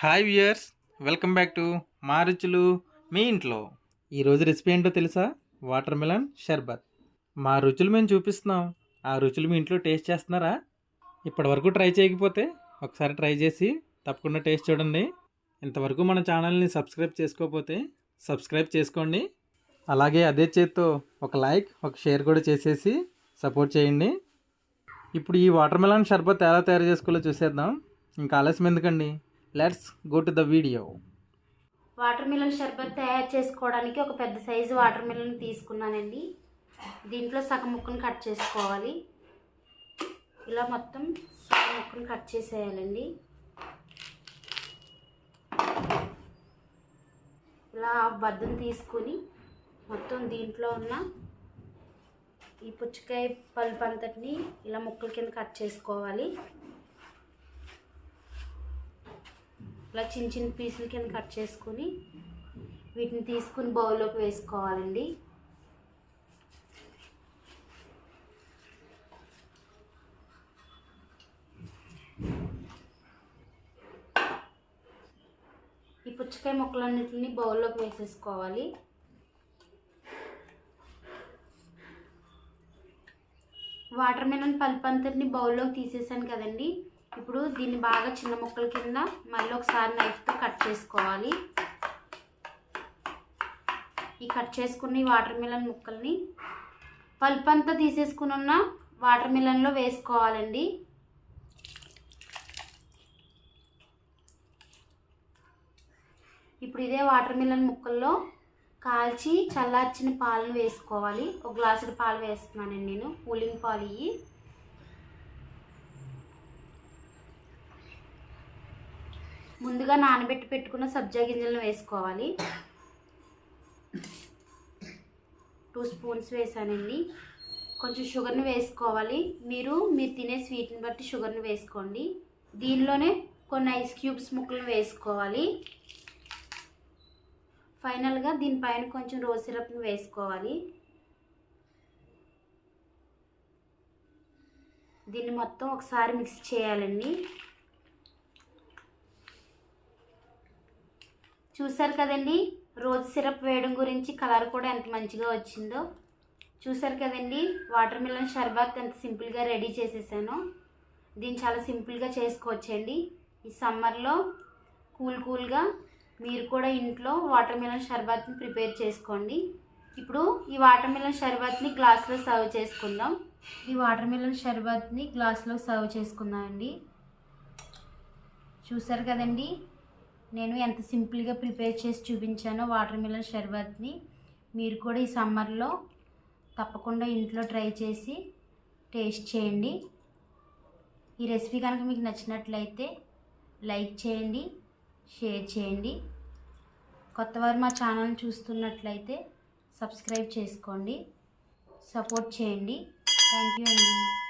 Hi viewers welcome back to మా రుచులు మీ ఇంట్లో. ఈరోజు రెసిపీ ఏంటో తెలుసా? వాటర్ మిలన్ షర్బత్. మా రుచులు మేము చూపిస్తున్నాం. ఆ రుచులు మీ ఇంట్లో టేస్ట్ చేస్తున్నారా? ఇప్పటివరకు ట్రై చేయకపోతే ఒకసారి ట్రై చేసి తప్పకుండా టేస్ట్ చూడండి. ఇంతవరకు మన ఛానల్ని సబ్స్క్రైబ్ చేసుకోకపోతే సబ్స్క్రైబ్ చేసుకోండి. అలాగే అదే చేత్తో ఒక లైక్ ఒక షేర్ కూడా చేసేసి సపోర్ట్ చేయండి. ఇప్పుడు ఈ వాటర్ మిలన్ షర్బత్ ఎలా తయారు చేసుకోవాలో చూసేద్దాం. ఇంకా ఆలస్యం ఎందుకండి? Let's go to the video. Watermelon షర్బత్ తయారు చేసుకోవడానికి ఒక పెద్ద సైజు వాటర్ మిలన్ తీసుకున్నానండి. దీంట్లో సగం ముక్కను కట్ చేసుకోవాలి. ఇలా మొత్తం సగం ముక్కను కట్ చేసేయాలండి. ఇలా బద్దం తీసుకుని మొత్తం దీంట్లో ఉన్న ఈ పుచ్చకాయ పల్పు అంతటిని ఇలా ముక్కల కింద కట్ చేసుకోవాలి. ఇలా చిన్న చిన్న పీసుల కింద కట్ చేసుకొని వీటిని తీసుకుని బౌల్లోకి వేసుకోవాలండి. ఈ పుచ్చకాయ ముక్కలన్నిటిని బౌల్లోకి వేసేసుకోవాలి. వాటర్ మెలన్ పల్పు అంతటిని బౌల్లోకి తీసేసాను కదండి. ఇప్పుడు దీన్ని బాగా చిన్న ముక్కల కింద మళ్ళీ ఒకసారి నైఫ్తో కట్ చేసుకోవాలి. ఈ కట్ చేసుకున్న ఈ వాటర్ మిలన్ ముక్కల్ని పల్ప్ అంతా తీసేసుకుని ఉన్న వాటర్ మిలన్లో వేసుకోవాలండి. ఇప్పుడు ఇదే వాటర్ మిలన్ ముక్కల్లో కాల్చి చల్లార్చిన పాలను వేసుకోవాలి. ఒక గ్లాసుడు పాలు వేస్తున్నానండి నేను. కూలింగ్ పాలు ఇవి. ముందుగా నానబెట్టి పెట్టుకున్న సబ్జా గింజలను వేసుకోవాలి. టూ స్పూన్స్ వేసానండి. కొంచెం షుగర్ని వేసుకోవాలి. మీరు మీరు తినే స్వీట్ని బట్టి షుగర్ని వేసుకోండి. దీనిలోనే కొన్ని ఐస్ క్యూబ్స్ ముక్కలు వేసుకోవాలి. ఫైనల్గా దీనిపైన కొంచెం రోజ్ సిరప్ని వేసుకోవాలి. దీన్ని మొత్తం ఒకసారి మిక్స్ చేయాలండి. చూసారు కదండి? రోజ్ సిరప్ వేయడం గురించి కలర్ కూడా ఎంత మంచిగా వచ్చిందో. చూసారు కదండి? వాటర్ మిలన్ షర్బత్ ఎంత సింపుల్గా రెడీ చేసేసాను. దీన్ని చాలా సింపుల్గా చేసుకోవచ్చండి. ఈ సమ్మర్లో కూల్ కూల్గా మీరు కూడా ఇంట్లో వాటర్ మిలన్ షర్బత్ని ప్రిపేర్ చేసుకోండి. ఇప్పుడు ఈ వాటర్ మిలన్ షర్బత్ని గ్లాస్లో సర్వ్ చేసుకుందాం. ఈ వాటర్ మిలన్ షర్బత్ని గ్లాస్లో సర్వ్ చేసుకుందామండి. చూసారు కదండి? నేను ఎంత సింపుల్గా ప్రిపేర్ చేసి చూపించానో వాటర్ మిలన్ షర్బత్ని మీరు కూడా ఈ సమ్మర్లో తప్పకుండా ఇంట్లో ట్రై చేసి టేస్ట్ చేయండి. ఈ రెసిపీ కనుక మీకు నచ్చినట్లయితే లైక్ చేయండి షేర్ చేయండి. కొత్తవారు మా ఛానల్ చూస్తున్నట్లయితే సబ్స్క్రైబ్ చేసుకోండి సపోర్ట్ చేయండి. థ్యాంక్ యూ అండి.